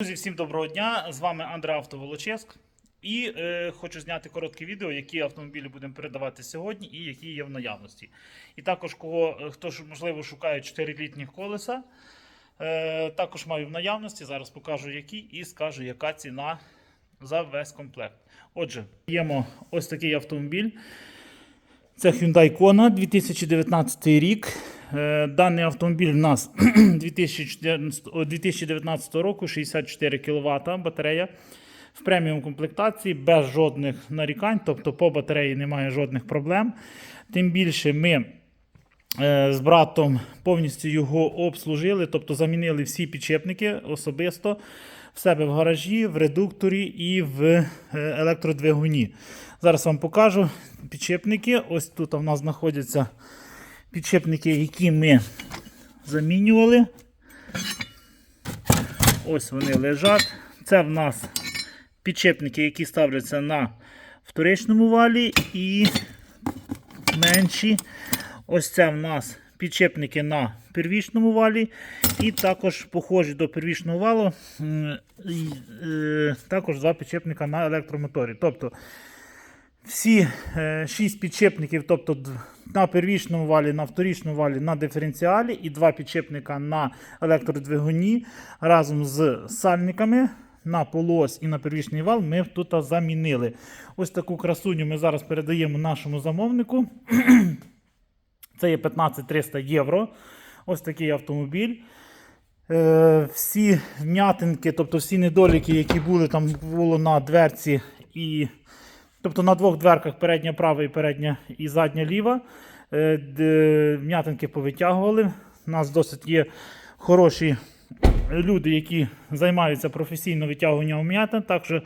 Друзі, всім доброго дня! З вами Андре Автоволоческ. І е, хочу зняти коротке відео, які автомобілі будемо передавати сьогодні і які є в наявності. І також, кого, е, хто ж, можливо шукає 4-літніх колеса, е, також маю в наявності. Зараз покажу які і скажу, яка ціна за весь комплект. Отже, ємо ось такий автомобіль. Це Hyundai Kona 2019 рік. Е, Даний автомобіль в нас 2014 2019 року 64 кВт батарея в преміум комплектації без жодних нарікань, тобто по батареї немає жодних проблем. Тим більше ми е, з братом повністю його обслужили, тобто замінили всі підчепники особисто в себе в гаражі, в редукторі і в е, електродвигуні. Зараз вам покажу підчепники. Ось тут у нас знаходяться підчепники, які ми замінювали. Ось вони лежать. Це в нас підчепники, які ставляться на вторичному валі і менші. Ось це в нас підчепники на первічному валі. І також похожі до первічного валу. е, Також два підчепника на електромоторі. Тобто всі е, шість підчепників, тобто на первічному валі, на вторічному валі, на диференціалі і два підчепника на електродвигуні разом з сальниками на полуось і на первічний вал ми тут замінили. Ось таку красуню ми зараз передаємо нашому замовнику. Це є 15300 євро. Ось такий автомобіль. Е, всі вм'ятинки, тобто всі недоліки, які були там було на дверці, і, тобто на двох дверках передня права і передня і задня ліва. е, Вм'ятинки повитягували. У нас досить є хороші люди, які займаються професійно витягуванням вм'ятин. Так що,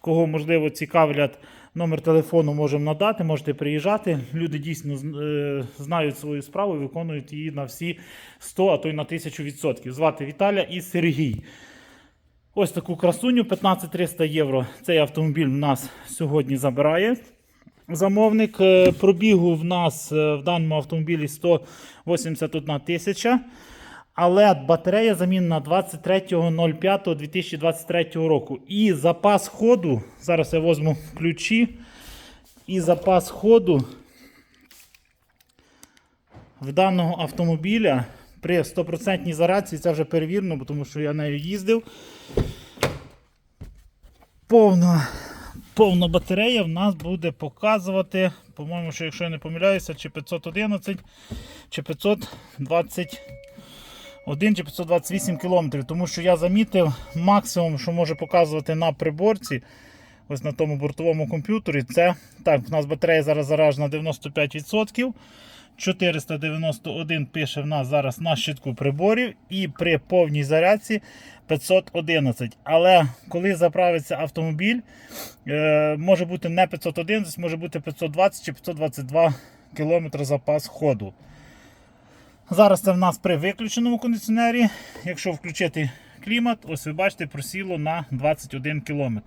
кого можливо цікавлять, номер телефону можемо надати, можете приїжджати. Люди дійсно е, знають свою справу і виконують її на всі 100, а то й на 1000%. Звати Віталя і Сергій. Ось таку красуню 15300 євро. Цей автомобіль в нас сьогодні забирає. Замовник Е, пробігу в нас е, в даному автомобілі 181 тисяча. Але батарея замінена 23.05.2023 року. І запас ходу, зараз я візьму ключі. І запас ходу в даного автомобіля при 100% зарядці, це вже перевірено, тому що я нею їздив. Повна, повна батарея в нас буде показувати, по-моєму, що якщо я не помиляюся, чи 511, чи 520. 1 чи 528 км, тому що я замітив максимум, що може показувати на приборці, ось на тому бортовому комп'ютері, це так, у нас батарея зараз заражена 95%. 491 пише в нас зараз на щитку приборів, і при повній зарядці 511. Але коли заправиться автомобіль, е, може бути не 511, може бути 520 чи 522 км запас ходу. Зараз це в нас при виключеному кондиціонері. Якщо включити клімат, ось ви бачите, просіло на 21 км.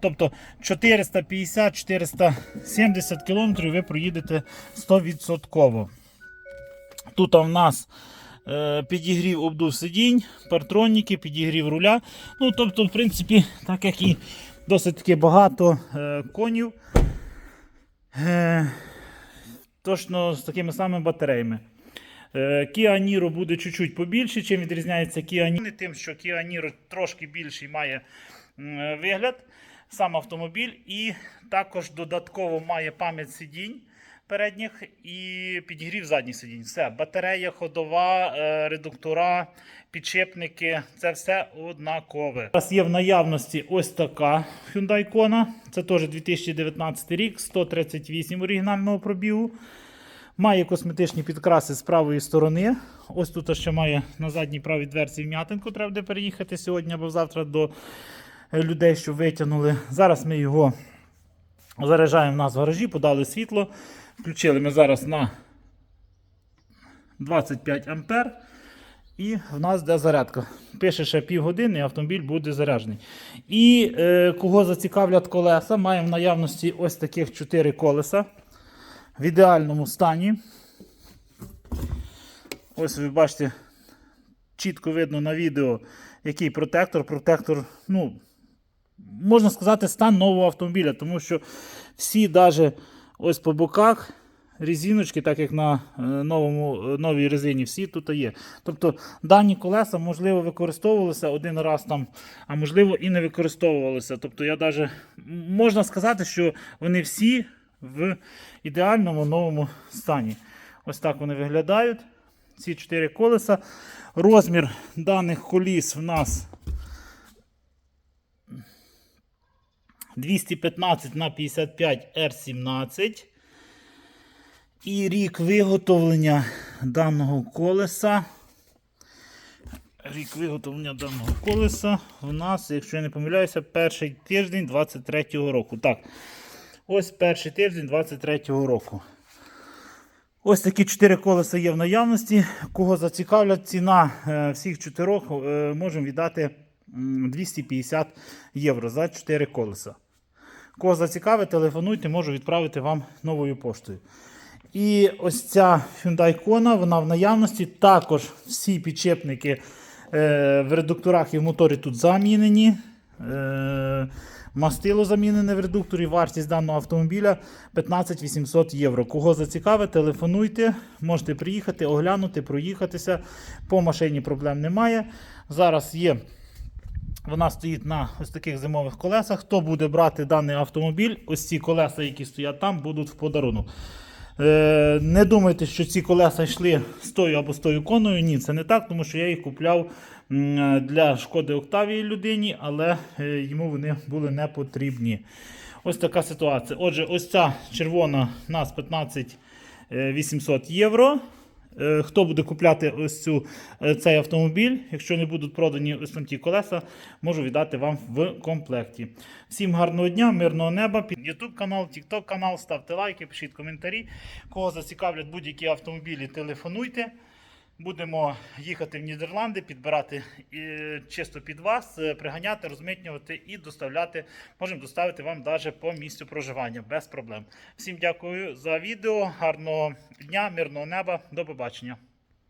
Тобто 450-470 км ви проїдете 100%. Тут в нас е, підігрів обдув сидінь, партроніки, підігрів руля. Ну, тобто, в принципі, так як і досить таки багато е, конів. Е, точно з такими самими батареями. Е, Kia Niro буде чуть-чуть побільше, чим відрізняється Kia Niro. Тим, що Kia Niro трошки більший має вигляд, сам автомобіль, і також додатково має пам'ять сидінь передніх і підігрів задніх сидінь. Все, батарея, ходова, е, редуктора, підшипники це все однакове. Зараз є в наявності ось така Hyundai Kona. Це теж 2019 рік, 138 оригінального пробігу. Має косметичні підкраси з правої сторони. Ось тут ще має на задній правій дверці вм'ятинку. Треба буде переїхати сьогодні або завтра до е, людей, що витягнули. Зараз ми його заряджаємо в нас в гаражі, подали світло. Включили ми зараз на 25 ампер. І в нас де зарядка. Пише ще півгодини, і автомобіль буде заряджений. І е, кого зацікавлять колеса, маємо в наявності ось таких 4 колеса в ідеальному стані. Ось ви бачите, чітко видно на відео, який протектор. Протектор, ну, можна сказати, стан нового автомобіля, тому що всі, навіть ось по боках, резиночки, так як на е, новому, е, новій резині, всі тут є. Тобто дані колеса, можливо, використовувалися один раз там, а можливо і не використовувалися. Тобто я навіть можна сказати, що вони всі в ідеальному новому стані. Ось так вони виглядають. Ці чотири колеса. Розмір даних коліс в нас 215 на 55 R17. І рік виготовлення даного колеса. Рік виготовлення даного колеса у нас, якщо я не помиляюся, перший тиждень 23-го року. Так, ось перший тиждень 23-го року. Ось такі чотири колеса є в наявності. Кого зацікавлять, ціна е, всіх чотирьох е, можемо віддати 250 євро за 4 колеса. Кого зацікавить, телефонуйте, можу відправити вам новою поштою. І ось ця Hyundai Kona, вона в наявності. Також всі підчепники е, в редукторах і в моторі тут замінені. Мастило замінене в редукторі. Вартість даного автомобіля 15 800 євро. Кого зацікавить, телефонуйте, можете приїхати, оглянути, проїхатися. По машині проблем немає. Зараз є вона стоїть на ось таких зимових колесах. Хто буде брати даний автомобіль, ось ці колеса, які стоять там, будуть в подарунок. Е, не думайте, що ці колеса йшли з тою або з тою коною. Ні, це не так, тому що я їх купляв для шкоди Октавії людині, але е, йому вони були не потрібні. Ось така ситуація. Отже, ось ця червона нас 15 е, 800 євро. Е, Хто буде купляти ось цю, е, цей автомобіль, якщо не будуть продані ось там ті колеса, можу віддати вам в комплекті. Всім гарного дня, мирного неба. Під YouTube канал, TikTok канал, ставте лайки, пишіть коментарі. Кого зацікавлять будь-які автомобілі, телефонуйте. Будемо їхати в Нідерланди, підбирати е, чисто під вас, е, приганяти, розмитнювати і доставляти. Можемо доставити вам навіть по місцю проживання без проблем. Всім дякую за відео. Гарного дня, мирного неба. До побачення.